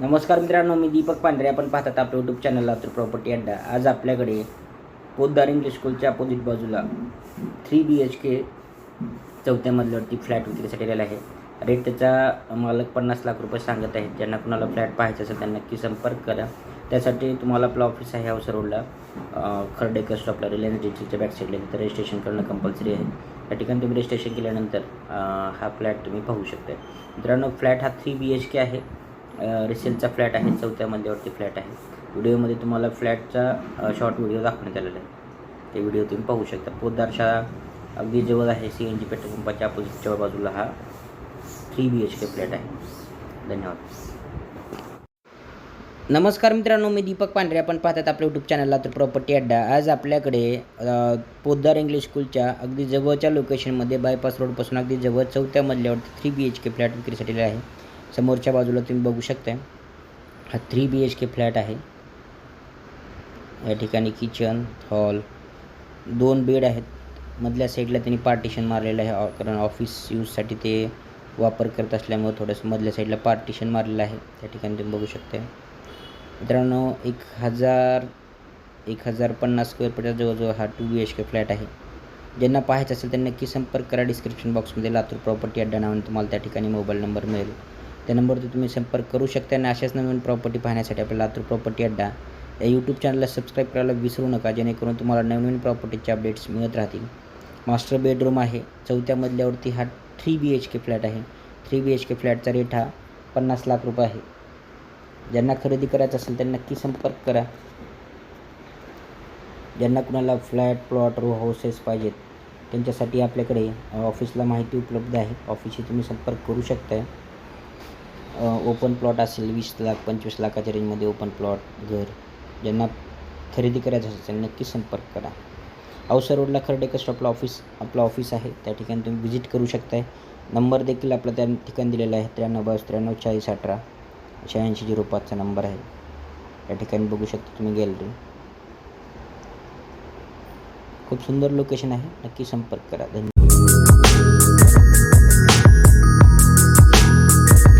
नमस्कार मित्रांनो मी दीपक पांढरे. आपण पाहतात आपलं यूट्यूब चॅनल लातूर प्रॉपर्टी अड्डा आज आपल्याकडे पोद्दार इंग्लिश स्कूलच्या अपोजिट बाजूला थ्री बी एच के चौथ्या मजल्यावरती फ्लॅट विक्रीसाठी आलेला आहे. रेट त्याचा मालक पन्नास लाख रुपये सांगत आहेत. ज्यांना कुणाला फ्लॅट पाहायचा असेल त्यांना नक्की संपर्क करा. त्यासाठी तुम्हाला आपलं ऑफिस आहे हाऊस रोडला खरडेकर खर्डेकर स्टॉपला रिलायन्स डिजिटलच्या बॅक साईडला तिथं रजिस्ट्रेशन करणं कंपल्सरी आहे. त्या ठिकाणी तुम्ही रजिस्ट्रेशन केल्यानंतर हा फ्लॅट तुम्ही पाहू शकता मित्रांनो फ्लॅट हा थ्री बी एच के आहे. रिसेलचा फ्लॅट आहे चौथ्या मजल्यावरती फ्लॅट आहे. व्हिडिओमध्ये तुम्हाला फ्लॅटचा शॉर्ट व्हिडिओ दाखवण्यात आलेला आहे. ते व्हिडिओ तुम्ही पाहू शकता. पोतदार शाळा अगदी जवळ आहे सी एन जी पेट्रोल पंपाच्या अपोजिटच्या बाजूला हा three B H K flat आहे. धन्यवाद. नमस्कार मित्रांनो मी दीपक पांढरे. आपण पाहतात आपल्या यूट्यूब चॅनलला तर प्रॉपर्टी अड्डा. आज आपल्याकडे पोद्दार इंग्लिश स्कूलच्या अगदी जवळच्या लोकेशनमध्ये बायपास रोडपासून अगदी जवळ चौथ्या मजल्यावरती three B H K flat विक्रीसाठी आहे. समोरच्या बाजूला तुम्ही बघू शकता हा three B H K flat आहे. या ठिकाणी किचन हॉल दोन बेड आहेत. मधल्या साईडला त्यांनी पार्टिशन मारलेलं आहे कारण ऑफिस यूजसाठी ते वापर करत असल्यामुळे थोडंसं मधल्या साईडला पार्टिशन मारलेलं आहे. त्या ठिकाणी तुम्ही बघू शकता मित्रांनो एक हजार एक हजार पन्नास स्क्वेअर फुटा जवळजवळ हा two B H K flat आहे. ज्यांना पाहायचं असेल त्यांना नक्की संपर्क करा. डिस्क्रिप्शन बॉक्समध्ये लातूर प्रॉपर्टी अड्डा नावाने तुम्हाला त्या ठिकाणी मोबाईल नंबर मिळेल. त्या नंबरवर तुम्ही संपर्क करू शकता आणि अशाच नवीन प्रॉपर्टी पाहण्यासाठी आपल्या लातूर प्रॉपर्टी अड्डा या यूट्यूब चॅनलला सबस्क्राईब करायला विसरू नका जेणेकरून तुम्हाला नवीन प्रॉपर्टीचे अपडेट्स मिळत राहतील. मास्टर बेडरूम आहे चौथ्या मजल्यावरती हा three B H K flat आहे. थ्री बी एच के फ्लॅटचा रेट हा पन्नास लाख रुपये आहे. ज्यांना खरेदी करायचं असेल त्यांना नक्की संपर्क करा. ज्यांना कुणाला फ्लॅट प्लॉट रो हाऊसेस पाहिजेत त्यांच्यासाठी आपल्याकडे ऑफिसला माहिती उपलब्ध आहे. ऑफिसशी तुम्ही संपर्क करू शकता ओपन प्लॉट असेल वीस लाख पंचवीस लाखाच्या रेंजमध्ये ओपन प्लॉट घर. ज्यांना खरेदी करायचं असेल नक्की संपर्क करा. औसा रोडला खर्डेकर स्टॉपला ऑफिस आपलं ऑफिस आहे. त्या ठिकाणी तुम्ही व्हिजिट करू शकताय. नंबर देखील आपला त्या ठिकाणी दिलेला आहे त्र्याण्णव बावीस त्र्याण्णव चाळीस अठरा शहाऐंशी झिरो पाचचा नंबर आहे. या ठिकाणी बघू शकता तुम्ही गॅलरी खूप सुंदर लोकेशन आहे. नक्की संपर्क करा. धन्यवाद.